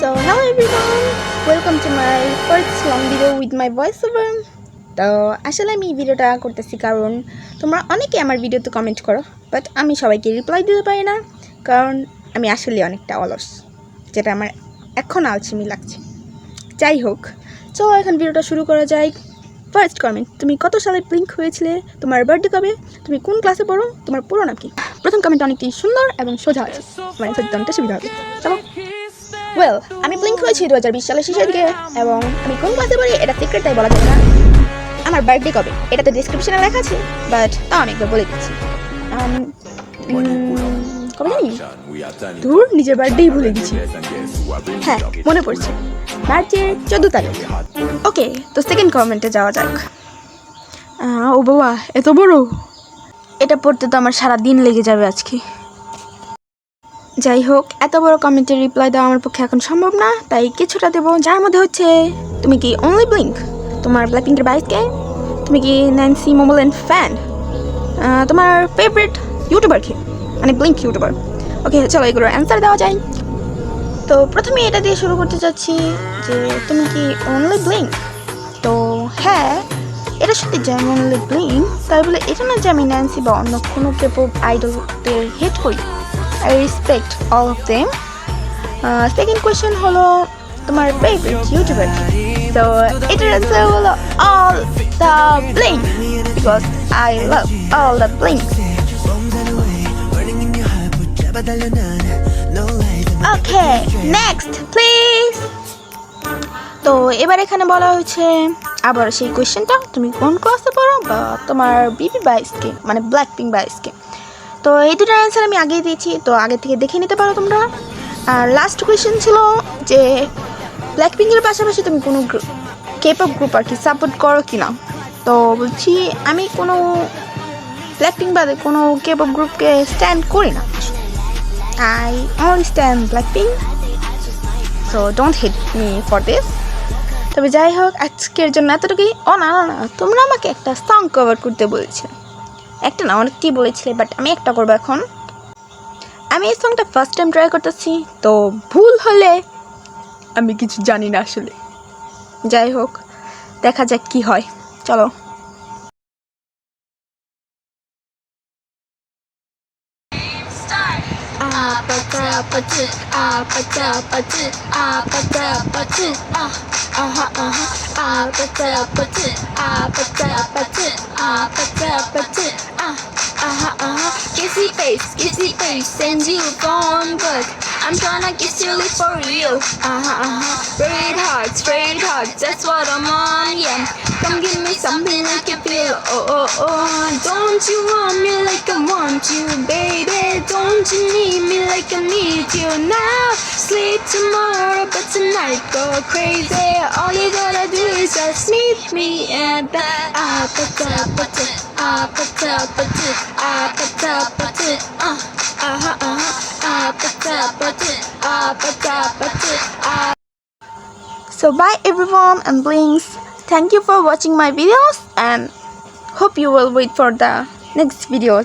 So hello everyone, welcome to my first long video with my voiceover. তো আসলে আমি ভিডিওটা করতেছি কারণ তোমরা অনেকে আমার ভিডিওতে কমেন্ট করো বাট আমি সবাইকে রিপ্লাই দিতে পারি না কারণ আমি আসলে অনেকটা অলস যেটা আমার এখন আলসেমি লাগছে। যাই হোক চলো এখন ভিডিওটা শুরু করা যায় ফার্স্ট কমেন্ট তুমি কত সালে ব্লিঙ্ক হয়েছিলে? তোমার বার্থডে কবে? তুমি কোন ক্লাসে পড়ো? তোমার পুরো নাম কি? প্রথম কমেন্ট অনেকটি সুন্দর এবং সোজা আছে মানে সত্যি সুবিধা হবে। চলো। ওয়েল আমি ব্লিঙ্ক হয়েছি দু হাজার বিশ সালের শেষের দিকে এবং আমি কোন ক্লাসে পড়ি এটা সিক্রেট তাই বলা যাবে না। আমার বার্থডে কবে? এটা তো ডিসক্রিপশনে লেখা আছে বাট তা অনেকবার বলে দিচ্ছি। Um, কবে জানি? ধুর নিজের বার্থডেই ভুলে গেছি। হ্যাঁ মনে পড়ছে। মার্চের চোদ্দ তারিখ। ওকে তো সেকেন্ড কমেন্টে যাওয়া যাক। ও বাবা এত বড়? এটা পড়তে তো আমার সারা দিন লেগে যাবে আজকে। যাই হোক এত বড় কমেন্টের রিপ্লাই দেওয়া আমার পক্ষে এখন সম্ভব না, তাই কিছুটা দেবো, যার মধ্যে হচ্ছে, তুমি কি অনলি ব্লিঙ্ক তোমার ব্ল্যাকপিঙ্কের বাইসকে তুমি কি ন্যান্সি মোমোলেন ফ্যান তোমার ফেভারিট ইউটিউবার কি? মানে ব্লিঙ্ক ইউটিউবার ওকে চলো এগুলোর অ্যান্সার দেওয়া যায়। তো প্রথমে এটা দিয়ে শুরু করতে চাচ্ছি যে, তুমি কি অনলি ব্লিঙ্ক তো হ্যাঁ এটা সত্যি যে আমি অনলি ব্লিঙ্ক তাই বলে এটা না যে আমি ন্যান্সি বা অন্য কোনো কেপো আইডলদের হেট করি। I respect all of them second question হলো তোমার ফেভারিট ইউটিউবার তো এটার অ্যান্সার হলো all the blink because I love all the blink okay next please তো, এবার এখানে বলা হয়েছে, আবার সেই কোয়েশ্চেনটা তুমি কোন ক্লাসে পড়ো? বা তোমার বিবি বাইসকে মানে ব্ল্যাক পিঙ্ক বাইসকে তো এই দুটার অ্যান্সার আমি আগেই দিয়েছি, তো আগে থেকে দেখে নিতে পারো তোমরা। আর লাস্ট কোয়েশ্চেন ছিল যে ব্ল্যাক পিঙ্কের পাশাপাশি তুমি কোনো কেপ অফ গ্রুপ আর কি সাপোর্ট করো কি না তো বলছি, আমি কোনো ব্ল্যাক পিঙ্ক বাদে কোনো কেপ অফ গ্রুপকে স্ট্যান্ড করি না। I only stand Blackpink so don't hit me for this তবে যাই হোক, আজকের জন্য এতটুকুই। ও না না তোমরা আমাকে একটা সং কভার করতে বলেছিলে একটা না, অনেকটি বলেছিলে বাট আমি একটা করব এখন। আমি এই সংটা ফার্স্ট টাইম ট্রাই করতেছি, তো ভুল হলে আমি কিছু জানি না আসলে। যাই হোক, দেখা যাক কি হয়। চলো। 啊吧 face, kissy face, send you phone book. I'm tryna kiss you for real. Uh huh, uh huh. Red hearts, red hearts, that's what I'm on, yeah. Come give me something I can feel. Oh, oh, oh. Don't you want me like I want you, baby? Don't you need me like I need you now? Sleep tomorrow, but tonight go crazy. All you gotta do is just meet me at the apata apata So bye everyone and blinks. Thank you for watching my videos and hope you will wait for the next video.